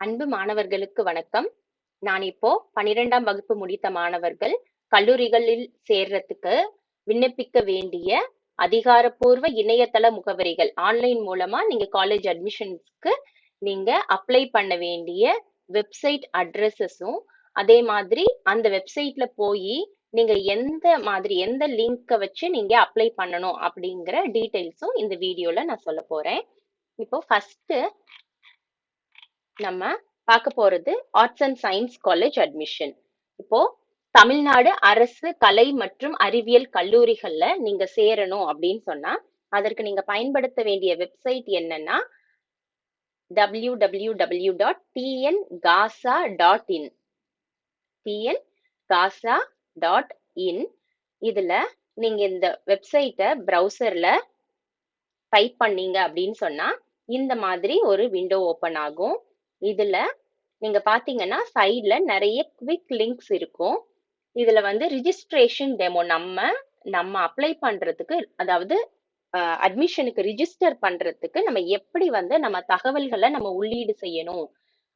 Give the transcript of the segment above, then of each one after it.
அன்பு மாணவர்களுக்கு வணக்கம். நான் இப்போ பன்னிரெண்டாம் வகுப்பு முடித்த மாணவர்கள் கல்லூரிகளில் சேர்றதுக்கு விண்ணப்பிக்க வேண்டிய அதிகாரப்பூர்வ இணையதள முகவரிகள் ஆன்லைன் மூலமா நீங்க காலேஜ் அட்மிஷன்ஸ்க்கு நீங்க அப்ளை பண்ண வேண்டிய வெப்சைட் அட்ரஸஸும் அதே மாதிரி அந்த வெப்சைட்ல போய் நீங்க எந்த மாதிரி எந்த லிங்கை வச்சு நீங்க அப்ளை பண்ணணும் அப்படிங்கிற டீடைல்ஸும் இந்த வீடியோல நான் சொல்ல போறேன். இப்போ ஃபர்ஸ்ட் நம்ம பார்க்க போறது arts and science college admission இப்போ தமிழ்நாடு அரசு கலை மற்றும் அறிவியல் கல்லூரிகள்ல நீங்க சேரணும் அப்படின்னு சொன்னா அதற்கு நீங்க பயன்படுத்த வேண்டிய வெப்சைட் என்னன்னா W W W dot TN GASA dot in TN GASA dot in இதுல நீங்க இந்த வெப்சைட்டை ப்ரௌசர்ல டைப் பண்ணீங்க அப்படின்னு சொன்னா இந்த மாதிரி ஒரு விண்டோ ஓபன் ஆகும். இதுல நீங்க பாத்தீங்கன்னா சைட்ல நிறைய குவிக் லிங்க்ஸ் இருக்கும். இதுல வந்து ரிஜிஸ்ட்ரேஷன் டெமோ நம்ம நம்ம அப்ளை பண்றதுக்கு அதாவது அட்மிஷனுக்கு ரிஜிஸ்டர் பண்றதுக்கு நம்ம எப்படி வந்து நம்ம தகவல்களை நம்ம உள்ளீடு செய்யணும்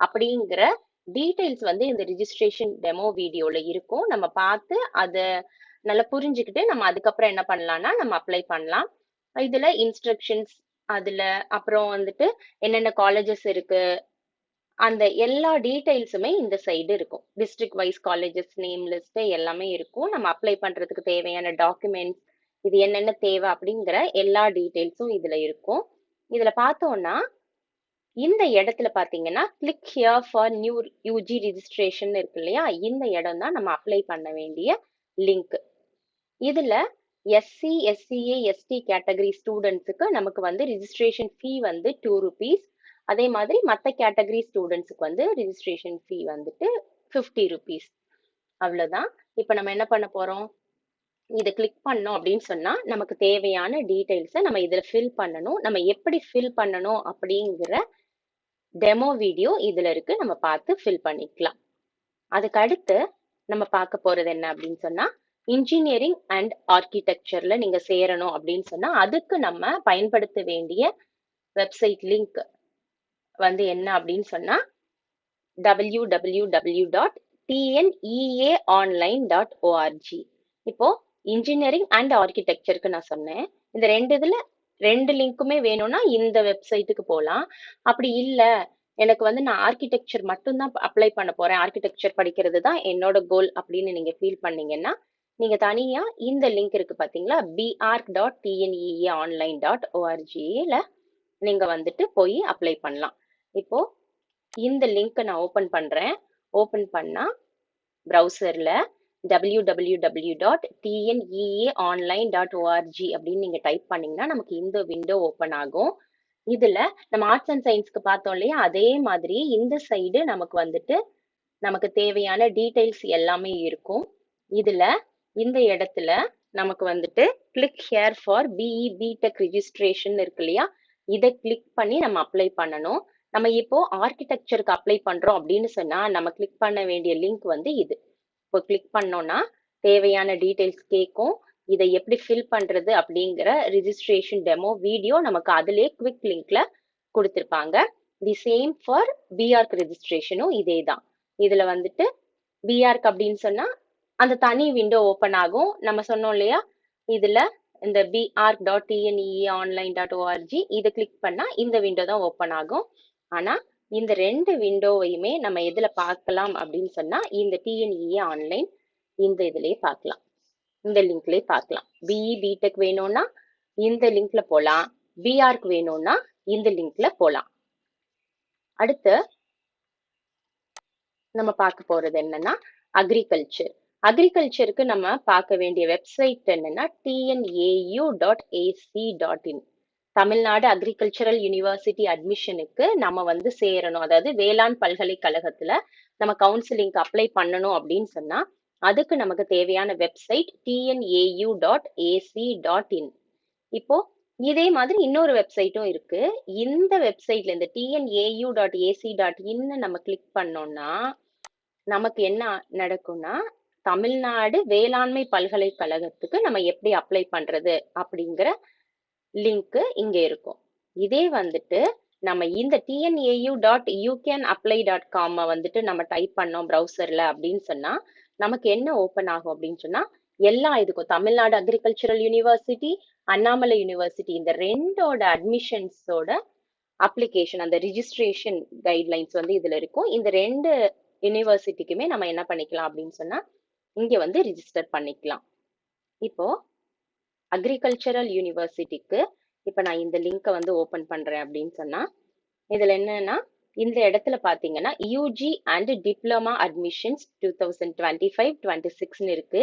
அப்படிங்கிற டீடைல்ஸ் வந்து இந்த ரிஜிஸ்ட்ரேஷன் டெமோ வீடியோல இருக்கும். நம்ம பார்த்து அதை நல்லா புரிஞ்சுக்கிட்டு நம்ம அதுக்கப்புறம் என்ன பண்ணலாம்னா நம்ம அப்ளை பண்ணலாம். இதுல இன்ஸ்ட்ரக்ஷன்ஸ் அதுல அப்புறம் வந்துட்டு என்னென்ன காலேஜஸ் இருக்கு அந்த எல்லா டீடைல்ஸுமே இந்த சைடு இருக்கும். District wise colleges name list எல்லாமே இருக்கும். நம்ம அப்ளை பண்ணுறதுக்கு தேவையான டாக்குமெண்ட்ஸ் இது என்னென்ன தேவை அப்படிங்கிற எல்லா டீடைல்ஸும் இதில் இருக்கும். இதில் பார்த்தோம்னா இந்த இடத்துல பார்த்தீங்கன்னா click here for new UG registration இருக்கு இல்லையா? இந்த இடம் தான் நம்ம அப்ளை பண்ண வேண்டிய லிங்க் இதில் எஸ்சி எஸ்சிஏ எஸ்டி கேட்டகரி ஸ்டூடெண்ட்ஸுக்கு நமக்கு வந்து ரிஜிஸ்ட்ரேஷன் ஃபீ வந்து டூ ருபீஸ் அதே மாதிரி மற்ற கேட்டகரி ஸ்டூடெண்ட்ஸுக்கு வந்து ரிஜிஸ்ட்ரேஷன் ஃபீ வந்துட்டு ஃபிஃப்டி ருபீஸ் அவ்வளோதான் இப்போ நம்ம என்ன பண்ண போகிறோம் இதை கிளிக் பண்ணோம் அப்படின்னு சொன்னால் நமக்கு தேவையான டீட்டெயில்ஸை நம்ம இதில் ஃபில் பண்ணணும். நம்ம எப்படி ஃபில் பண்ணணும் அப்படிங்கிற டெமோ வீடியோ இதில் இருக்கு. நம்ம பார்த்து ஃபில் பண்ணிக்கலாம். அதுக்கு அடுத்து நம்ம பார்க்க போகிறது என்ன அப்படின்னு சொன்னால் இன்ஜினியரிங் அண்ட் ஆர்கிடெக்சரில் நீங்கள் சேரணும் அப்படின்னு சொன்னால் அதுக்கு நம்ம பயன்படுத்த வேண்டிய வெப்சைட் லிங்க் வந்து என்ன அப்படின்னு சொன்னா W W W dot TNEA online dot ORG இப்போ இன்ஜினியரிங் அண்ட் ஆர்கிடெக்சருக்கு நான் சொன்னேன். இந்த ரெண்டு இதுல ரெண்டு லிங்க்குமே வேணும்னா இந்த வெப்சைட்டுக்கு போகலாம் அப்படி இல்லை எனக்கு வந்து நான் ஆர்கிடெக்சர் மட்டும்தான் அப்ளை பண்ண போறேன். ஆர்கிடெக்சர் படிக்கிறது தான் என்னோட கோல் அப்படின்னு நீங்க ஃபீல் பண்ணீங்கன்னா நீங்க தனியா இந்த லிங்க் இருக்கு பாத்தீங்களா? B Arch dot TNEA online dot ஓஆர்ஜியில நீங்க வந்துட்டு போய் அப்ளை பண்ணலாம். இப்போ இந்த லிங்க்கை நான் ஓப்பன் பண்ணுறேன் ஓப்பன் பண்ணால் ப்ரௌசரில் W W W dot TNEA online dot ORG அப்படின்னு நீங்கள் டைப் பண்ணிங்கன்னா நமக்கு இந்த விண்டோ ஓப்பன் ஆகும். இதில் நம்ம ஆர்ட்ஸ் அண்ட் சயின்ஸ்க்கு பார்த்தோம் இல்லையா? அதே மாதிரி இந்த சைடு நமக்கு வந்துட்டு நமக்கு தேவையான டீட்டெயில்ஸ் எல்லாமே இருக்கும். இதில் இந்த இடத்துல நமக்கு வந்துட்டு click here for BE B Tech registration இருக்கு இல்லையா? இதை கிளிக் பண்ணி நம்ம அப்ளை பண்ணணும். நம்ம இப்போ ஆர்கிடெக்சருக்கு அப்ளை பண்றோம் அப்படின்னு சொன்னா நம்ம கிளிக் பண்ண வேண்டிய லிங்க் வந்து இது. இப்போ கிளிக் பண்ணோம்னா தேவையான டீடைல்ஸ் கேட்கும் இதை எப்படி ஃபில் பண்றது அப்படிங்கிற ரிஜிஸ்ட்ரேஷன் டெமோ வீடியோ நமக்கு அதிலே குவிக் லிங்க்ல கொடுத்துருப்பாங்க. தி சேம் ஃபார் பிஆர்க் ரெஜிஸ்ட்ரேஷனும் இதே தான். இதுல வந்துட்டு பிஆர்க் அப்படின்னு சொன்னா அந்த தனி விண்டோ ஓப்பன் ஆகும். நம்ம சொன்னோம் இல்லையா? இதுல இந்த B Arch dot TNEA online dot ORG இதை கிளிக் பண்ணா இந்த விண்டோ தான் ஓப்பன் ஆகும். ஆனா இந்த ரெண்டு விண்டோவையுமே நம்ம எதுல பார்க்கலாம் அப்படின்னு சொன்னா இந்த டிஎன்இஏ ஆன்லைன் இந்த இதுலயே பார்க்கலாம். இந்த லிங்க்லயே பார்க்கலாம். பிஇ பிடெக் வேணும்னா இந்த லிங்க்ல போலாம். பிஆர்க் வேணும்னா இந்த லிங்க்ல போலாம். அடுத்து நம்ம பார்க்க போறது என்னன்னா அக்ரிகல்ச்சர் அக்ரிகல்ச்சருக்கு நம்ம பார்க்க வேண்டிய வெப்சைட் என்னன்னா TNAU dot AC dot in Tamil Nadu agricultural university அட்மிஷனுக்கு நம்ம வந்து சேரணும். அதாவது வேளாண் பல்கலைக்கழகத்துல நம்ம கவுன்சிலிங்க்கு அப்ளை பண்ணணும் அப்படின்னு சொன்னா அதுக்கு நமக்கு தேவையான website TNAU dot AC dot in இப்போ இதே மாதிரி இன்னொரு வெப்சைட்டும் இருக்கு. இந்த வெப்சைட்ல இந்த டிஎன்ஏயு டாட் ஏசி டாட் இன்னு நம்ம கிளிக் பண்ணோம்னா நமக்கு என்ன நடக்கும்னா தமிழ்நாடு வேளாண்மை பல்கலைக்கழகத்துக்கு நம்ம எப்படி அப்ளை பண்றது அப்படிங்கிற லிங்க் இங்க இருக்கும். இதே வந்துட்டு நம்ம இந்த TNAU dot you can apply dot com வந்துட்டு நம்ம டைப் பண்ணோம் ப்ரௌசர்ல அப்படின்னு சொன்னா நமக்கு என்ன ஓப்பன் ஆகும் அப்படின்னு சொன்னா எல்லா இதுக்கும் Tamil Nadu agricultural university Annamalai university இந்த ரெண்டோட அட்மிஷன்ஸோட அப்ளிகேஷன் அந்த ரிஜிஸ்ட்ரேஷன் கைட்லைன்ஸ் வந்து இதுல இருக்கும். இந்த ரெண்டு யூனிவர்சிட்டிக்குமே நம்ம என்ன பண்ணிக்கலாம் அப்படின்னு சொன்னா இங்க வந்து ரிஜிஸ்டர் பண்ணிக்கலாம். இப்போ அக்ரிகல்ச்சரல் யூனிவர்சிட்டிக்கு இப்போ நான் இந்த லிங்கை வந்து ஓப்பன் பண்ணுறேன் அப்படின்னு சொன்னால் இதில் என்னன்னா இந்த இடத்துல பார்த்தீங்கன்னா UG and diploma admissions two thousand twenty five twenty சிக்ஸ்னு இருக்கு.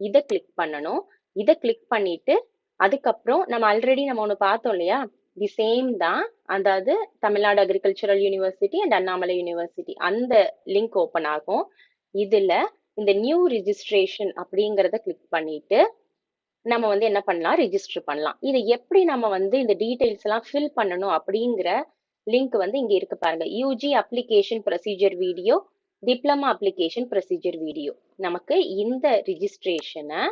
இதை கிளிக் பண்ணணும். இதை கிளிக் பண்ணிட்டு அதுக்கப்புறம் நம்ம ஆல்ரெடி நம்ம ஒன்று பார்த்தோம் இல்லையா? தி சேம் தான். அதாவது Tamil Nadu agricultural university and Annamalai university அந்த லிங்க் ஓப்பன் ஆகும். இதில் இந்த நியூ ரிஜிஸ்ட்ரேஷன் அப்படிங்கிறத கிளிக் பண்ணிட்டு நம்ம வந்து என்ன பண்ணலாம்? ரிஜிஸ்டர் பண்ணலாம். இதை எப்படி நம்ம வந்து இந்த டீடைல்ஸ் எல்லாம் ஃபில் பண்ணணும் அப்படிங்கிற லிங்க் வந்து இங்க இருக்கு பாருங்க. UG application procedure video diploma application procedure video நமக்கு இந்த ரிஜிஸ்ட்ரேஷனை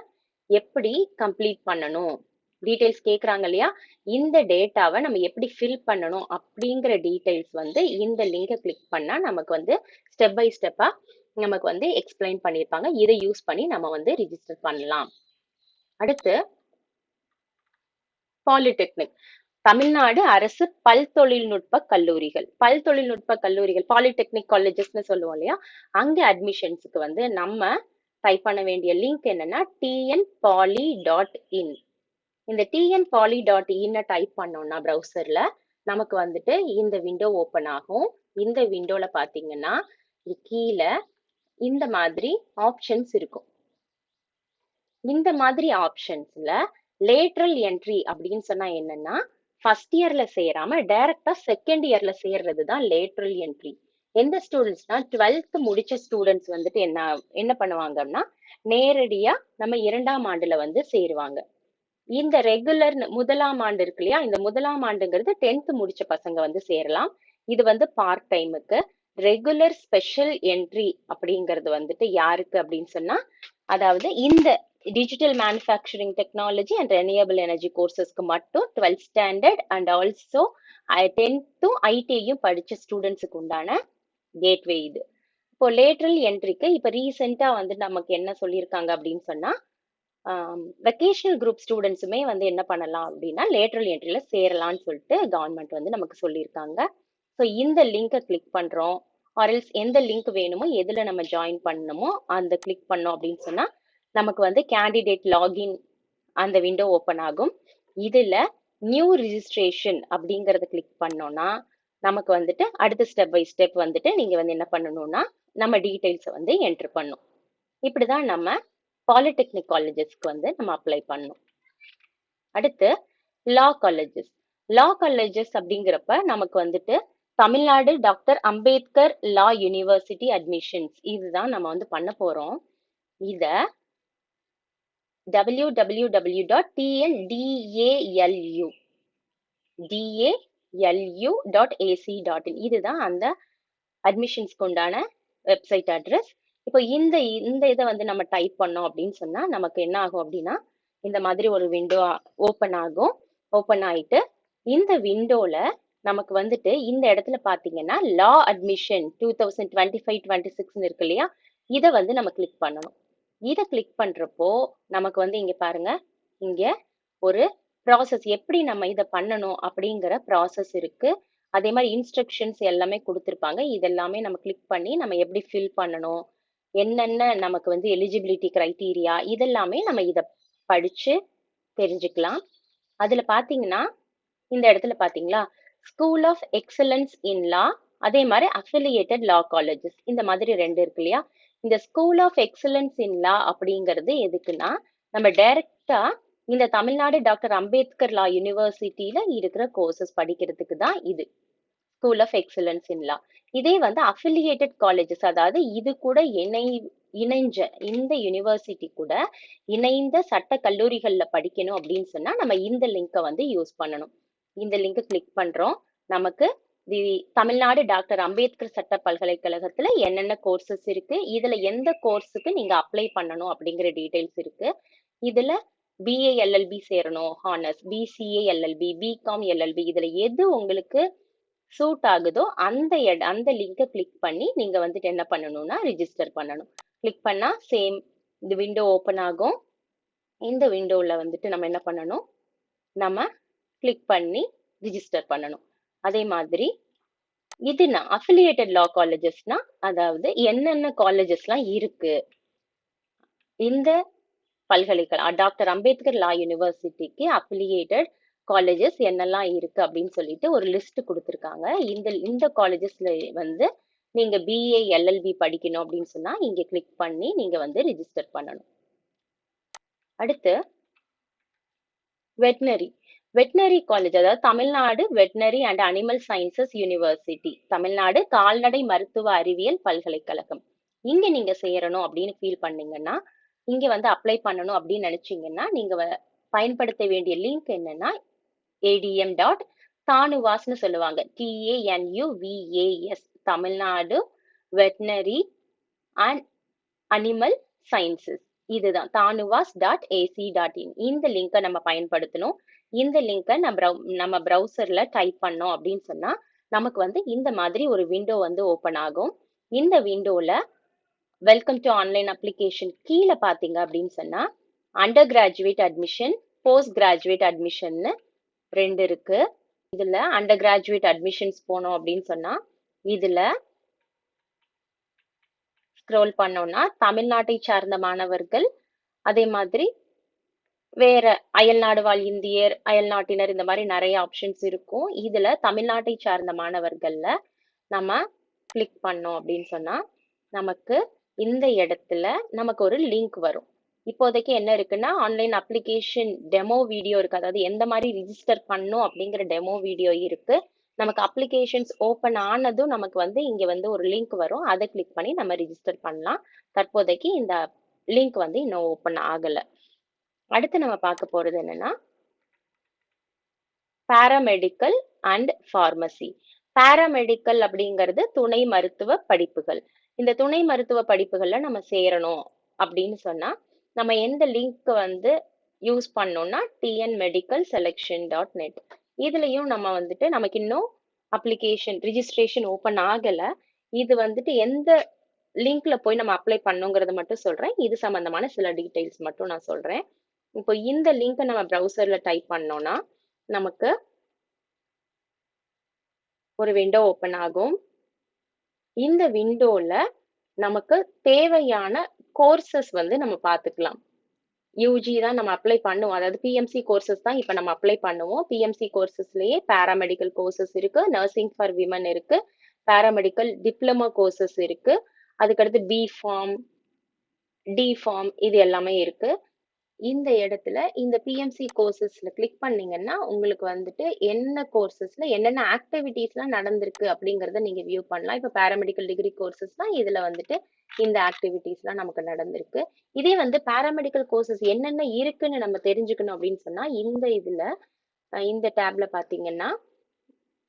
எப்படி கம்ப்ளீட் பண்ணணும்? டீடைல்ஸ் கேட்குறாங்க இல்லையா? இந்த டேட்டாவை நம்ம எப்படி ஃபில் பண்ணணும் அப்படிங்கிற டீடைல்ஸ் வந்து இந்த லிங்கை கிளிக் பண்ணால் நமக்கு வந்து ஸ்டெப் பை ஸ்டெப்பாக நமக்கு வந்து எக்ஸ்பிளைன் பண்ணியிருப்பாங்க. இதை யூஸ் பண்ணி நம்ம வந்து ரிஜிஸ்டர் பண்ணலாம். அடுத்து பாலிடெக்னிக் தமிழ்நாடு அரசு பல் தொழில்நுட்ப கல்லூரிகள். பல் தொழில்நுட்ப கல்லூரிகள் பாலிடெக்னிக் காலேஜஸ்னு சொல்லுவோம் இல்லையா? அங்கே அட்மிஷன்ஸுக்கு வந்து நம்ம டைப் பண்ண வேண்டிய லிங்க் என்னன்னா டிஎன் பாலி டாட் இன் இந்த டிஎன் பாலி டாட் இன்ன டைப் பண்ணோம்னா ப்ரௌசர்ல நமக்கு வந்துட்டு இந்த விண்டோ ஓப்பன் ஆகும். இந்த விண்டோல பாத்தீங்கன்னா கீழே இந்த மாதிரி ஆப்ஷன்ஸ் இருக்கும். இந்த மாதிரி ஆப்ஷன்ஸ்ல லேட்ரல் என்ட்ரி அப்படின்னு சொன்னா என்னன்னா ஃபர்ஸ்ட் இயர்ல சேராம டைரக்டா செகண்ட் இயர்ல சேர்றது தான் லேட்ரல் என்ட்ரி எந்த ஸ்டூடெண்ட்ஸ்னா டுவெல்த் முடிச்ச ஸ்டூடெண்ட்ஸ் வந்துட்டு என்ன என்ன பண்ணுவாங்கன்னா நேரடியா நம்ம இரண்டாம் ஆண்டுல வந்து சேருவாங்க. இந்த ரெகுலர் முதலாம் ஆண்டு இருக்கு இல்லையா இந்த முதலாம் ஆண்டுங்கிறது டென்த் முடிச்ச பசங்க வந்து சேரலாம். இது வந்து பார்ட் டைமுக்கு ரெகுலர் ஸ்பெஷல் என்ட்ரி அப்படிங்கிறது வந்துட்டு யாருக்கு அப்படின்னு சொன்னா அதாவது இந்த digital manufacturing technology and renewable energy கோர்சஸ்க்கு மட்டும் டுவெல்த் ஸ்டாண்டர்ட் அண்ட் ஆல்சோ டென்த்தும் ஐடிஐயும் படித்த ஸ்டூடெண்ட்ஸுக்கு உண்டான கேட்வே இது. இப்போ லேட்ரல் என்ட்ரிக்கு இப்போ ரீசெண்டாக வந்து நமக்கு என்ன சொல்லியிருக்காங்க அப்படின்னு சொன்னால் வெக்கேஷனல் குரூப் ஸ்டூடெண்ட்ஸுமே வந்து என்ன பண்ணலாம் அப்படின்னா லேட்ரல் என்ட்ரியில் சேரலாம்னு சொல்லிட்டு கவர்மெண்ட் வந்து நமக்கு சொல்லியிருக்காங்க. ஸோ இந்த லிங்கை கிளிக் பண்ணுறோம் ஆர்எல்ஸ் எந்த லிங்க் வேணுமோ எதில் நம்ம ஜாயின் பண்ணணுமோ அந்த கிளிக் பண்ணோம் அப்படின்னு சொன்னால் நமக்கு வந்து கேண்டிடேட் லாகின் அந்த விண்டோ ஓப்பன் ஆகும். இதில் நியூ ரிஜிஸ்ட்ரேஷன் அப்படிங்கறத கிளிக் பண்ணோன்னா நமக்கு வந்துட்டு அடுத்த ஸ்டெப் பை ஸ்டெப் வந்துட்டு நீங்கள் வந்து என்ன பண்ணணும்னா நம்ம டீட்டெயில்ஸை வந்து என்ட்ரு பண்ணும். இப்படி தான் நம்ம பாலிடெக்னிக் காலேஜஸ்க்கு வந்து நம்ம அப்ளை பண்ணணும் அடுத்து லா காலேஜஸ் லா காலேஜஸ் அப்படிங்கிறப்ப நமக்கு வந்துட்டு Tamil Nadu doctor Ambedkar law university admissions இதுதான் நம்ம வந்து பண்ண போகிறோம் இதை www.tndalu dalu.ac.in இதுதான் அந்த அட்மிஷன்ஸ்க்கு உண்டான வெப்சைட் அட்ரஸ் இப்போ இந்த இந்த இதை வந்து நம்ம டைப் பண்ணோம் அப்படின்னு சொன்னால் நமக்கு என்ன ஆகும் அப்படின்னா இந்த மாதிரி ஒரு விண்டோ ஓப்பன் ஆகும். ஓப்பன் ஆயிட்டு இந்த விண்டோவில் நமக்கு வந்துட்டு இந்த இடத்துல பார்த்தீங்கன்னா law admission two thousand twenty five twenty சிக்ஸ்னு இருக்கு இல்லையா? இதை வந்து நம்ம கிளிக் பண்ணணும். இதை கிளிக் பண்றப்போ நமக்கு வந்து இங்க பாருங்க. இங்க ஒரு ப்ராசஸ் எப்படி நம்ம இதை பண்ணணும் அப்படிங்கிற ப்ராசஸ் இருக்கு. அதே மாதிரி இன்ஸ்ட்ரக்ஷன்ஸ் எல்லாமே கொடுத்துருப்பாங்க. இதெல்லாமே நம்ம கிளிக் பண்ணி நம்ம எப்படி ஃபில் பண்ணணும்? என்னென்ன நமக்கு வந்து எலிஜிபிலிட்டி க்ரைட்டீரியா இதெல்லாமே நம்ம இதை படிச்சு தெரிஞ்சுக்கலாம். அதுல பாத்தீங்கன்னா இந்த இடத்துல பாத்தீங்களா? School of excellence in law அதே மாதிரி அஃபிலியேட்டட் லா காலேஜஸ் இந்த மாதிரி ரெண்டு இருக்கு இல்லையா? இந்த school of excellence in law அப்படிங்கிறது எதுக்குன்னா நம்ம டைரக்டா இந்த தமிழ்நாடு டாக்டர் அம்பேத்கர் லா யூனிவர்சிட்டியில இருக்கிற கோர்சஸ் படிக்கிறதுக்கு தான் இது. School of excellence in law இதே வந்து அஃபிலியேட்டட் காலேஜஸ் அதாவது இது கூட இணை இணைஞ்ச இந்த யூனிவர்சிட்டி கூட இணைந்த சட்ட கல்லூரிகள்ல படிக்கணும் அப்படின்னு சொன்னா நம்ம இந்த லிங்கை வந்து யூஸ் பண்ணணும். இந்த லிங்கை கிளிக் பண்றோம். நமக்கு தி தமிழ்நாடு டாக்டர் அம்பேத்கர் சட்ட பல்கலைக்கழகத்துல என்னென்ன கோர்சஸ் இருக்கு இதுல எந்த கோர்ஸுக்கு நீங்க அப்ளை பண்ணணும் அப்படிங்கிற டீடைல்ஸ் இருக்கு. இதுல பிஏ எல்எல்பி சேரணும் honours BCA LLB B Com LLB இதுல எது உங்களுக்கு சூட் ஆகுதோ அந்த அந்த லிங்கை கிளிக் பண்ணி நீங்க வந்துட்டு என்ன பண்ணணும்னா ரிஜிஸ்டர் பண்ணணும். கிளிக் பண்ணா சேம் இந்த விண்டோ ஓப்பன் ஆகும். இந்த விண்டோவில் வந்துட்டு நம்ம என்ன பண்ணணும்? நம்ம கிளிக் பண்ணி ரிஜிஸ்டர் பண்ணணும். அதே மாதிரி இதுனா அஃபிலியேட்டட் லா காலேஜஸ்னா அதாவது என்னென்ன காலேஜஸ்லாம் இருக்கு? இந்த பல்கலைக்கழகம் டாக்டர் அம்பேத்கர் லா யூனிவர்சிட்டிக்கு அஃபிலியேட்டட் காலேஜஸ் என்னெல்லாம் இருக்கு அப்படின்னு சொல்லிட்டு ஒரு லிஸ்ட் கொடுத்துருக்காங்க. இந்த இந்த காலேஜஸ்ல வந்து நீங்க பிஏ எல்எல்பி படிக்கணும் அப்படின்னு சொன்னா இங்க கிளிக் பண்ணி நீங்க வந்து ரிஜிஸ்டர் பண்ணணும். அடுத்து வெட்னரி வெட்னரி காலேஜ் அதாவது Tamil Nadu veterinary and animal sciences university Tamil Nadu கால்நடை மருத்துவ அறிவியல் பல்கலைக்கழகம். இங்க நீங்க சேரணும் அப்படின்னு ஃபீல் பண்ணீங்கன்னா இங்க வந்து அப்ளை பண்ணணும் அப்படின்னு நினைச்சீங்கன்னா நீங்க பயன்படுத்த வேண்டிய லிங்க் என்னன்னா ஏடிஎம் டாட் தானுவாஸ்னு சொல்லுவாங்க. TANUVAS Tamil Nadu veterinary and animal sciences இதுதான். TANUVAS dot AC dot in இந்த லிங்கை நம்ம பயன்படுத்தணும். இந்த லிங்கை நம்ம நம்ம ப்ரௌசர்ல டைப் பண்ணோம் அப்படின்னு சொன்னா நமக்கு வந்து இந்த மாதிரி ஒரு விண்டோ வந்து ஓப்பன் ஆகும். இந்த விண்டோல வெல்கம் டு ஆன்லைன் அப்ளிகேஷன் கீழே பார்த்தீங்க அப்படின்னு சொன்னா under graduate admission post graduate அட்மிஷன்னு ரெண்டு இருக்கு. இதுல அண்டர் கிராஜுவேட் அட்மிஷன்ஸ் போனோம் அப்படின்னு சொன்னா இதுல ஸ்க்ரோல் பண்ணோம்னா தமிழ்நாட்டை சார்ந்த மாணவர்கள் அதே மாதிரி வேற அயல்நாடு வாழ் இந்தியர் அயல்நாட்டினர் இந்த மாதிரி நிறைய ஆப்ஷன்ஸ் இருக்கும். இதுல தமிழ்நாட்டை சார்ந்த மாணவர்கள்ல நம்ம கிளிக் பண்ணோம் அப்படின்னு சொன்னா நமக்கு இந்த இடத்துல நமக்கு ஒரு லிங்க் வரும். இப்போதைக்கு என்ன இருக்குன்னா ஆன்லைன் அப்ளிகேஷன் டெமோ வீடியோ இருக்கு. அதாவது எந்த மாதிரி ரிஜிஸ்டர் பண்ணும் அப்படிங்கிற டெமோ வீடியோ இருக்கு. நமக்கு அப்ளிகேஷன்ஸ் ஓப்பன் ஆனதும் நமக்கு வந்து இங்க வந்து ஒரு லிங்க் வரும். அதை கிளிக் பண்ணி நம்ம ரிஜிஸ்டர் பண்ணலாம். தற்போதைக்கு இந்த லிங்க் வந்து இன்னும் ஓப்பன் ஆகல. அடுத்து நம்ம பார்க்க போறது என்னன்னா பாராமெடிக்கல் அண்ட் ஃபார்மசி பாராமெடிக்கல் அப்படிங்கிறது துணை மருத்துவ படிப்புகள். இந்த துணை மருத்துவ படிப்புகள்ல நம்ம சேரணும் அப்படின்னு சொன்னா நம்ம எந்த லிங்க் வந்து யூஸ் பண்ணோம்னா TN medical selection dot net இதுலயும் நம்ம வந்துட்டு நமக்கு இன்னும் அப்ளிகேஷன் ரிஜிஸ்ட்ரேஷன் ஓப்பன் ஆகல. இது வந்துட்டு எந்த லிங்க்ல போய் நம்ம அப்ளை பண்ணுங்கிறத மட்டும் சொல்றேன். இது சம்பந்தமான சில டீடைல்ஸ் மட்டும் நான் சொல்றேன். இப்போ இந்த லிங்கை நம்ம ப்ரௌசர்ல டைப் பண்ணோம்னா நமக்கு ஒரு விண்டோ ஓப்பன் ஆகும். இந்த விண்டோல நமக்கு தேவையான கோர்சஸ் வந்து நம்ம பார்த்துக்கலாம். யூஜி தான் நம்ம அப்ளை பண்ணுவோம். அதாவது பிஎம்சி கோர்சஸ் தான் இப்போ நம்ம அப்ளை பண்ணுவோம். பிஎம்சி கோர்சஸ்லேயே பேராமெடிக்கல் கோர்சஸ் இருக்கு. நர்சிங் ஃபார் விமன் இருக்கு. பேராமெடிக்கல் டிப்ளமோ கோர்சஸ் இருக்கு. அதுக்கடுத்து பி ஃபார்ம் டி ஃபார்ம் இது எல்லாமே இருக்கு. இந்த இடத்துல இந்த பிஎம்சி கோர்சஸ்ல கிளிக் பண்ணீங்கன்னா உங்களுக்கு வந்துட்டு என்ன கோர்சஸ்ல என்னென்ன ஆக்டிவிட்டீஸ்லாம் நடந்திருக்கு அப்படிங்கறத நீங்க வியூ பண்ணலாம். இப்போ பேராமெடிக்கல் டிகிரி கோர்சஸ்லாம் இதுல வந்துட்டு இந்த ஆக்டிவிட்டீஸ்லாம் நமக்கு நடந்திருக்கு. இதே வந்து பேராமெடிக்கல் கோர்சஸ் என்னென்ன இருக்குன்னு நம்ம தெரிஞ்சுக்கணும் அப்படின்னு சொன்னா இந்த இதுல இந்த டேப்ல பாத்தீங்கன்னா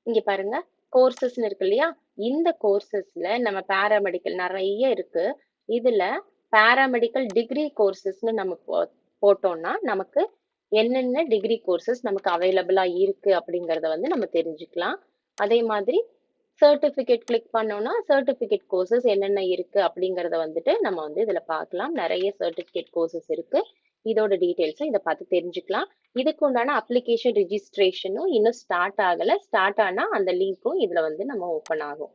இங்க பாருங்க கோர்சஸ்ன்னு இருக்கு இல்லையா? இந்த கோர்சஸ்ல நம்ம பேராமெடிக்கல் நிறைய இருக்கு. இதுல பேராமெடிக்கல் டிகிரி கோர்சஸ்ன்னு நம்ம போட்டோம்னா நமக்கு என்னென்ன டிகிரி கோர்சஸ் நமக்கு அவைலபிளாக இருக்கு அப்படிங்கிறத வந்து நம்ம தெரிஞ்சுக்கலாம். அதே மாதிரி சர்டிஃபிகேட் கிளிக் பண்ணோம்னா சர்டிஃபிகேட் கோர்சஸ் என்னென்ன இருக்கு அப்படிங்கிறத வந்துட்டு நம்ம வந்து இதில் பார்க்கலாம். நிறைய சர்டிஃபிகேட் கோர்சஸ் இருக்கு. இதோட டீட்டெயில்ஸும் இதை பார்த்து தெரிஞ்சுக்கலாம். இதுக்கு உண்டான அப்ளிகேஷன் ரிஜிஸ்ட்ரேஷனும் இன்னும் ஸ்டார்ட் ஆகலை. ஸ்டார்ட் ஆனால் அந்த லிங்க்கும் இதில் வந்து நம்ம ஓப்பன் ஆகும்.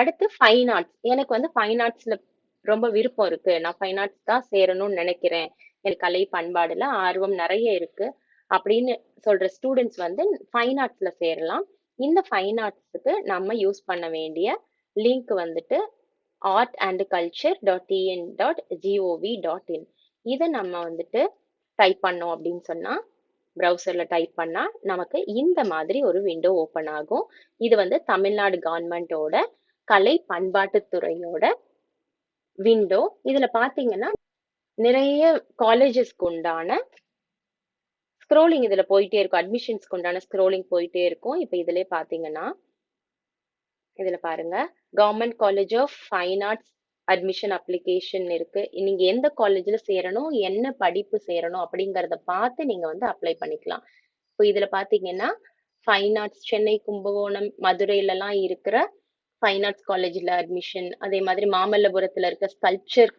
அடுத்து ஃபைன் ஆர்ட்ஸ் எனக்கு வந்து ஃபைன் ஆர்ட்ஸில் ரொம்ப விருப்பம் இருக்கு. நான் ஃபைன் ஆர்ட்ஸ் தான் சேரணும்னு நினைக்கிறேன். எனக்கு கலை பண்பாடுல ஆர்வம் நிறைய இருக்கு. அப்படின்னு சொல்ற ஸ்டூடெண்ட்ஸ் வந்து ஃபைன் ஆர்ட்ஸ்ல சேரலாம். இந்த ஃபைன் ஆர்ட்ஸுக்கு நம்ம யூஸ் பண்ண வேண்டிய லிங்க் வந்துட்டு art and culture dot TN dot GOV dot in இதை நம்ம வந்துட்டு டைப் பண்ணோம் அப்படின்னு சொன்னா ப்ரௌசர்ல டைப் பண்ணா நமக்கு இந்த மாதிரி ஒரு விண்டோ ஓப்பன் ஆகும். இது வந்து தமிழ்நாடு கவர்மெண்டோட கலை பண்பாட்டுத்துறையோட விண்டோ இதுல பாத்தீங்கன்னா நிறைய காலேஜஸ்க்கு உண்டான ஸ்க்ரோலிங் இதுல போயிட்டே இருக்கும். அட்மிஷன்ஸ்க்கு உண்டான ஸ்க்ரோலிங் போயிட்டே இருக்கும். இப்போ இதுல பாத்தீங்கன்னா இதுல பாருங்க. Government college of fine arts admission application இருக்கு. நீங்க எந்த காலேஜ்ல சேரணும் என்ன படிப்பு சேரணும் அப்படிங்கறத பார்த்து நீங்க வந்து அப்ளை பண்ணிக்கலாம். இப்போ இதுல பாத்தீங்கன்னா ஃபைன் ஆர்ட்ஸ் சென்னை கும்பகோணம் மதுரையிலலாம் இருக்கிற ஃபைன் ஆர்ட்ஸ் காலேஜில் அட்மிஷன் அதே மாதிரி மாமல்லபுரத்தில் இருக்க ஸ்கல்ச்சர்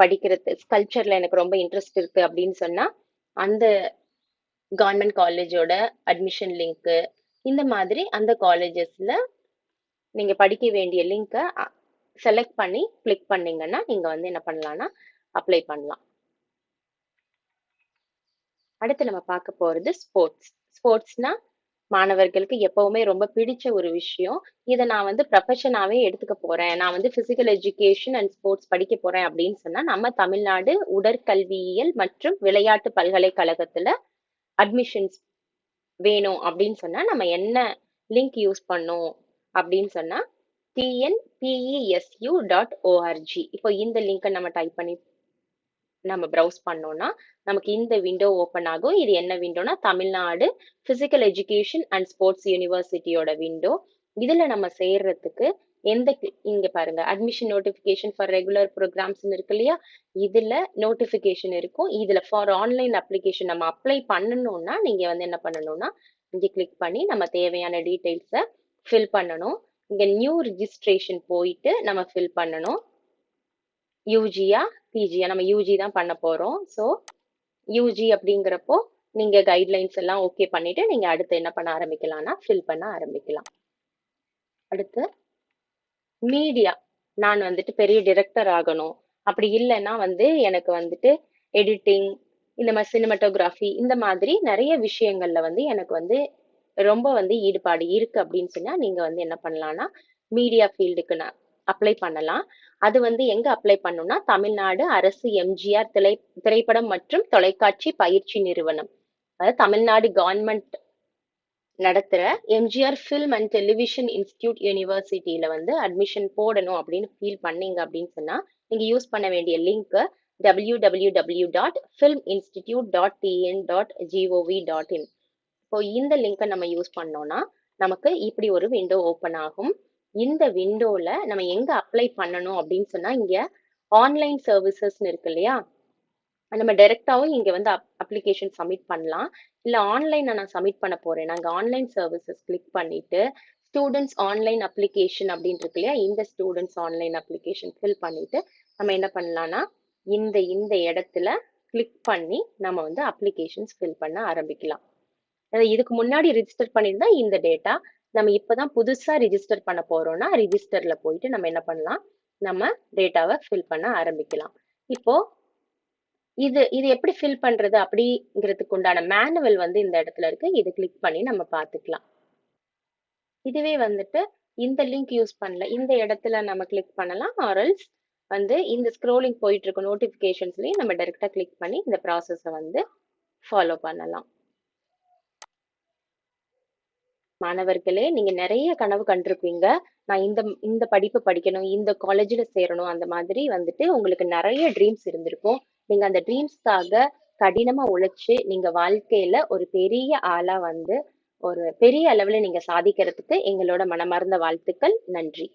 படிக்கிறது. ஸ்கல்ச்சரில் எனக்கு ரொம்ப இன்ட்ரெஸ்ட் இருக்குது அப்படின்னு சொன்னால் அந்த கவர்மெண்ட் காலேஜோட அட்மிஷன் லிங்க்கு இந்த மாதிரி அந்த காலேஜஸில் நீங்கள் படிக்க வேண்டிய லிங்க்கை செலக்ட் பண்ணி கிளிக் பண்ணீங்கன்னா நீங்கள் வந்து என்ன பண்ணலான்னா அப்ளை பண்ணலாம். அடுத்து நம்ம பார்க்க போகிறது ஸ்போர்ட்ஸ் ஸ்போர்ட்ஸ்னால் மாணவர்களுக்கு எப்பவுமே ரொம்ப பிடிச்ச ஒரு விஷயம். இதை நான் வந்து ப்ரொஃபஷனாவே எடுத்துக்க போறேன். நான் வந்து பிசிக்கல் எஜுகேஷன் அண்ட் ஸ்போர்ட்ஸ் படிக்க போறேன் அப்படின்னு சொன்னா நம்ம தமிழ்நாடு உடற்கல்வியியல் மற்றும் விளையாட்டு பல்கலைக்கழகத்துல அட்மிஷன்ஸ் வேணும் அப்படின்னு சொன்னா நம்ம என்ன லிங்க் யூஸ் பண்ணும் அப்படின்னு சொன்னா டிஎன்பிஇஎஸ்யூ டாட் ஓஆர்ஜி இப்போ இந்த லிங்கை நம்ம டைப் பண்ணி நம்ம ப்ரௌஸ் பண்ணோம்னா நமக்கு இந்த விண்டோ ஓப்பன் ஆகும். இது என்ன விண்டோனா Tamil Nadu physical education and sports யூனிவர்சிட்டியோட window இதுல நம்ம சேர்றதுக்கு எந்த cl- இங்க பாருங்க admission notification for regular programs இருக்கு இல்லையா? இதுல நோட்டிபிகேஷன் இருக்கும். இதுல ஃபார் ஆன்லைன் அப்ளிகேஷன் நம்ம அப்ளை பண்ணணும்னா நீங்க வந்து என்ன பண்ணணும்னா இங்க கிளிக் பண்ணி நம்ம தேவையான டீடைல்ஸை ஃபில் பண்ணணும். இங்க நியூ ரிஜிஸ்ட்ரேஷன் போயிட்டு நம்ம ஃபில் பண்ணணும். யூஜியா பிஜியா நம்ம யூஜி தான் பண்ண போறோம். ஸோ யூஜி அப்படிங்கிறப்போ நீங்க கைட்லைன்ஸ் எல்லாம் ஓகே பண்ணிட்டு நீங்க அடுத்து என்ன பண்ண ஆரம்பிக்கலாம்னா ஃபில் பண்ண ஆரம்பிக்கலாம். அடுத்து மீடியா நான் வந்துட்டு பெரிய டிரெக்டர் ஆகணும். அப்படி இல்லைன்னா வந்து எனக்கு வந்துட்டு எடிட்டிங் இந்த மாதிரி சினிமட்டோகிராஃபி இந்த மாதிரி நிறைய விஷயங்கள்ல வந்து எனக்கு வந்து ரொம்ப வந்து ஈடுபாடு இருக்கு அப்படின்னு சொன்னா நீங்க வந்து என்ன பண்ணலாம்னா மீடியா ஃபீல்டுக்கு நான் அப்ளை பண்ணலாம். அது வந்து எங்க அப்ளை பண்ணும்னா தமிழ்நாடு அரசு எம்ஜிஆர் திரை திரைப்படம் மற்றும் தொலைக்காட்சி பயிற்சி நிறுவனம். அதாவது தமிழ்நாடு கவர்மெண்ட் நடத்துற MGR film and television institute யூனிவர்சிட்டியில வந்து அட்மிஷன் போடணும் அப்படின்னு ஃபீல் பண்ணீங்க அப்படின்னு சொன்னா நீங்க யூஸ் பண்ண வேண்டிய link W W W dot film institute dot TN dot GOV dot in இப்போ இந்த லிங்கை நம்ம யூஸ் பண்ணோம்னா நமக்கு இப்படி ஒரு விண்டோ ஓப்பன் ஆகும். இந்த விண்டோல நம்ம எங்க அப்ளை பண்ணணும் அப்படின்னு சொன்னா இங்க ஆன்லைன் சர்வீசஸ்னு இருக்கு இல்லையா? நம்ம டைரெக்டாவும் இங்க வந்து அப்ளிகேஷன் சப்மிட் பண்ணலாம். இல்ல ஆன்லைன்ல நான் சப்மிட் பண்ண போறேன். நாங்க ஆன்லைன் சர்வீசஸ் கிளிக் பண்ணிட்டு ஸ்டூடெண்ட்ஸ் ஆன்லைன் அப்ளிகேஷன் அப்படின்னு இருக்கு இல்லையா? இந்த ஸ்டூடெண்ட்ஸ் ஆன்லைன் அப்ளிகேஷன் ஃபில் பண்ணிட்டு நம்ம என்ன பண்ணலாம்னா இந்த இந்த இடத்துல கிளிக் பண்ணி நம்ம வந்து அப்ளிகேஷன்ஸ் ஃபில் பண்ண ஆரம்பிக்கலாம். இதுக்கு முன்னாடி ரிஜிஸ்டர் பண்ணியிருந்தா இந்த டேட்டா நம்ம இப்போதான் புதுசா ரிஜிஸ்டர் பண்ண போறோம்னா ரிஜிஸ்டர்ல போயிட்டு நம்ம என்ன பண்ணலாம்? நம்ம டேட்டாவை ஃபில் பண்ண ஆரம்பிக்கலாம். இப்போ இது இது எப்படி ஃபில் பண்றது அப்படிங்கிறதுக்கு உண்டான மேனுவல் வந்து இந்த இடத்துல இருக்கு. இதை கிளிக் பண்ணி நம்ம பார்த்துக்கலாம். இதுவே வந்துட்டு இந்த லிங்க் யூஸ் பண்ணல. இந்த இடத்துல நம்ம கிளிக் பண்ணலாம். ஆரல்ஸ் வந்து இந்த ஸ்க்ரோலிங் போயிட்டு இருக்க நோட்டிஃபிகேஷன்ஸ்லயும் நம்ம டைரெக்டா கிளிக் பண்ணி இந்த ப்ராசஸை வந்து ஃபாலோ பண்ணலாம். மாணவர்களே நீங்க நிறைய கனவு கண்டிருப்பீங்க. நான் இந்த இந்த படிப்பு படிக்கணும் இந்த காலேஜ்ல சேரணும் அந்த மாதிரி வந்துட்டு உங்களுக்கு நிறைய ட்ரீம்ஸ் இருந்திருக்கும். நீங்க அந்த ட்ரீம்ஸ்க்காக கடினமா உழைச்சு நீங்க வாழ்க்கையில ஒரு பெரிய ஆளா வந்து ஒரு பெரிய அளவுல நீங்க சாதிக்கிறதுக்கு எங்களோட மனமார்ந்த வாழ்த்துக்கள். நன்றி.